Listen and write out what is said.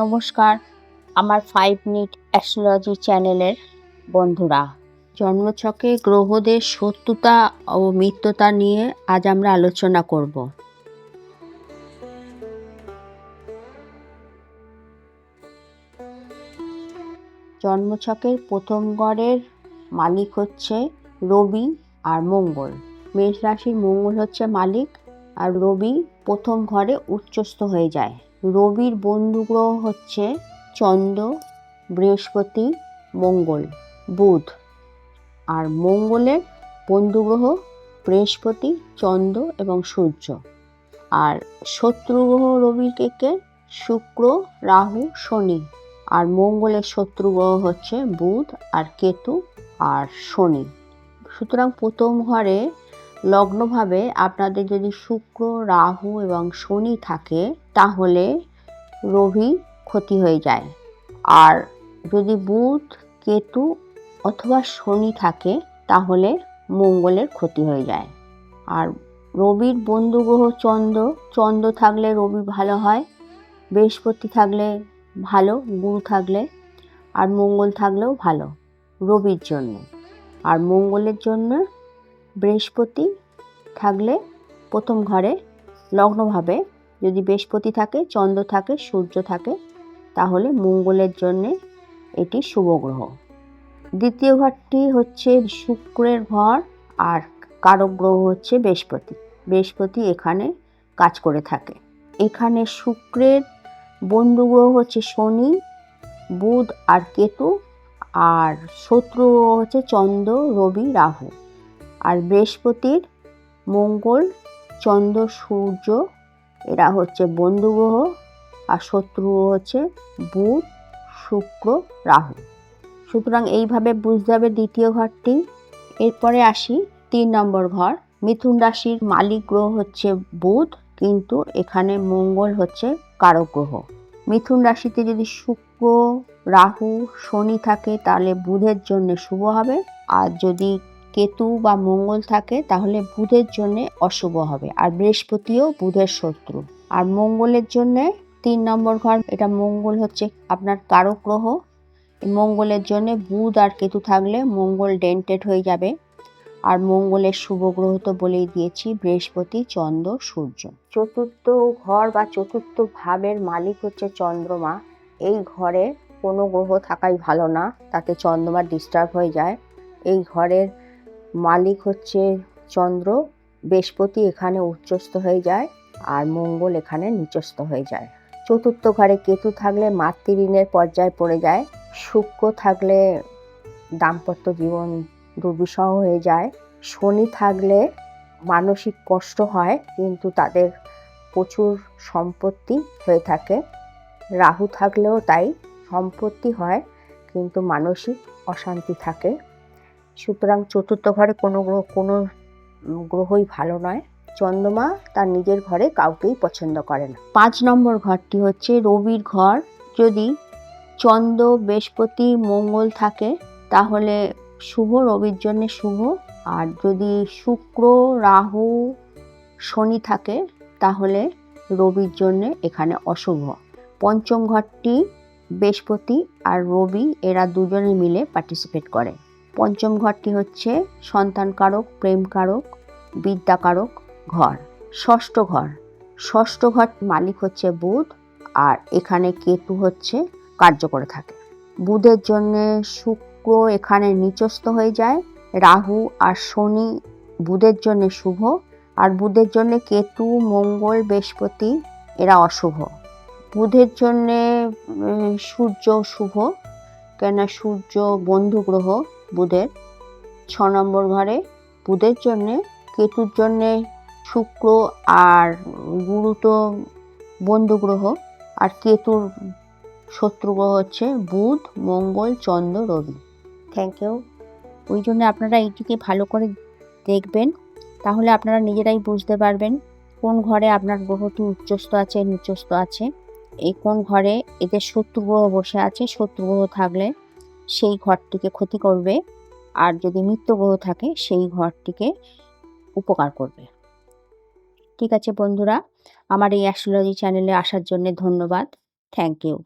নমস্কার, আমার five minute astrology চ্যানেলের বন্ধুরা। জন্মছকে গ্রহদের সত্যতা ও মিত্রতা নিয়ে আজ আমরা আলোচনা করব। জন্মছকের প্রথম গড়ের মালিক হচ্ছে রবি আর মঙ্গল। মেষ রাশির মঙ্গল হচ্ছে মালিক আর রবি প্রথম ঘরে উচ্চস্থ হয়ে যায়। রবির বন্ধু গ্রহ হচ্ছে চন্দ্র, বৃহস্পতি, মঙ্গল, বুধ। আর মঙ্গলের বন্ধু গ্রহ বৃহস্পতি, চন্দ্র এবং সূর্য। আর শত্রু গ্রহ রবির কে? শুক্র, রাহু, শনি। আর মঙ্গলের শত্রু গ্রহ হচ্ছে বুধ আর কেতু আর শনি। সুতরাং প্রথম ঘরে লগ্নভাবে আপনাদের যদি শুক্র, রাহু এবং শনি থাকে, তাহলে রবি ক্ষতি হয়ে যায়। আর যদি বুধ, কেতু অথবা শনি থাকে, তাহলে মঙ্গলের ক্ষতি হয়ে যায়। আর রবির বন্ধু গ্রহ চন্দ্র চন্দ্র থাকলে রবি ভালো হয়, বৃহস্পতি থাকলে ভালো, গুরু থাকলে, আর মঙ্গল থাকলেও ভালো, রবির জন্য। আর মঙ্গলের জন্য বৃহস্পতি থাকলে প্রথম ঘরে লগ্নভাবে যদি বৃহস্পতি থাকে, চন্দ্র থাকে, সূর্য থাকে, তাহলে মঙ্গলের জন্যে এটি শুভ গ্রহ। দ্বিতীয় ঘরটি হচ্ছে শুক্রের ঘর আর কারক গ্রহ হচ্ছে বৃহস্পতি। বৃহস্পতি এখানে কাজ করে থাকে। এখানে শুক্রের বন্ধু গ্রহ হচ্ছে শনি, বুধ আর কেতু আর শত্রু হচ্ছে চন্দ্র, রবি, রাহু। আর বৃহস্পতির মঙ্গল, চন্দ্র, সূর্য, এরা হচ্ছে বন্ধু গ্রহ আর শত্রু হচ্ছে বুধ, শুক্র, রাহু। সুতরাং এইভাবে বুঝতে হবে দ্বিতীয় ঘরটি। এরপরে আসি তিন নম্বর ঘর। মিথুন রাশির মালিক গ্রহ হচ্ছে বুধ, কিন্তু এখানে মঙ্গল হচ্ছে কারক গ্রহ। মিথুন রাশিতে যদি শুক্র, রাহু, শনি থাকে, তাহলে বুধের জন্য শুভ হবে। আর যদি কেতু বা মঙ্গল থাকে, তাহলে বুধের জন্য অশুভ হবে। আর বৃহস্পতিও বুধের শত্রু। আর মঙ্গলের জন্যে তিন নম্বর ঘর, এটা মঙ্গল হচ্ছে আপনার কারক গ্রহ। মঙ্গলের জন্য বুধ আর কেতু থাকলে মঙ্গল ডেন্টেড হয়ে যাবে। আর মঙ্গলের শুভ গ্রহ তো বলেই দিয়েছি, বৃহস্পতি, চন্দ্র, সূর্য। চতুর্থ ঘর বা চতুর্থ ভাবের মালিক হচ্ছে চন্দ্রমা। এই ঘরে কোনো গ্রহ থাকাই ভালো না, তাতে চন্দ্রমা ডিস্টার্ব হয়ে যায়। এই ঘরের মালিক হচ্ছে চন্দ্র, বৃহস্পতি এখানে উচ্চস্থ হয়ে যায় আর মঙ্গল এখানে নিচস্থ হয়ে যায়। চতুর্থ ঘরে কেতু থাকলে মাতৃঋণের পর্যায়ে পড়ে যায়। শুক্র থাকলে দাম্পত্য জীবন দুর্বিষহ হয়ে যায়। শনি থাকলে মানসিক কষ্ট হয় কিন্তু তাদের প্রচুর সম্পত্তি হয়ে থাকে। রাহু থাকলেও তাই সম্পত্তি হয় কিন্তু মানসিক অশান্তি থাকে। সুতরাং চতুর্থ ঘরে কোনো গ্রহ, কোনো গ্রহই ভালো নয়। চন্দ্রমা তার নিজের ঘরে কাউকেই পছন্দ করে না। পাঁচ নম্বর ঘরটি হচ্ছে রবির ঘর। যদি চন্দ্র, বৃহস্পতি, মঙ্গল থাকে, তাহলে শুভ, রবির জন্য শুভ। আর যদি শুক্র, রাহু, শনি থাকে, তাহলে রবির জন্য এখানে অশুভ। পঞ্চম ঘরটি বৃহস্পতি আর রবি, এরা দুজনে মিলে পার্টিসিপেট করে। পঞ্চম ঘরটি হচ্ছে সন্তান কারক প্রেম কারক বিদ্যা কারক ঘর। ষষ্ঠ ঘর। ষষ্ঠ ঘর মালিক হচ্ছে বুধ আর এখানে কেতু হচ্ছে কার্য করে থাকে। বুধের জন্যে শুক্র এখানে নিচস্থ হয়ে যায়, রাহু আর শনি বুধের জন্য শুভ আর বুধের জন্য কেতু, মঙ্গল, বৃহস্পতি এরা অশুভ। বুধের জন্যে সূর্য শুভ কেন সূর্য বন্ধু গ্রহ বুধের। ছ নম্বর ঘরে বুধের জন্যে, কেতুর জন্যে শুক্র আর গুরু তো বন্ধু গ্রহ, আর কেতুর শত্রু গ্রহ হচ্ছে বুধ, মঙ্গল, চন্দ্র, রবি। থ্যাংক ইউ ওই জন্য আপনারা এইটিকে ভালো করে দেখবেন, তাহলে আপনারা নিজেরাই বুঝতে পারবেন কোন ঘরে আপনার গ্রহটি উচ্চস্থ আছে, নিচস্থ আছে। এই কোন ঘরে এদের শত্রু গ্রহ বসে আছে, শত্রু গ্রহ থাকলে সেই ঘরটিকে ক্ষতি করবে আর যদি মৃত্যু গ্রহ থাকে সেই ঘরটিকে উপকার করবে। ঠিক আছে বন্ধুরা, আমার এই অ্যাস্ট্রোলজি চ্যানেলে আসার জন্য ধন্যবাদ। Thank you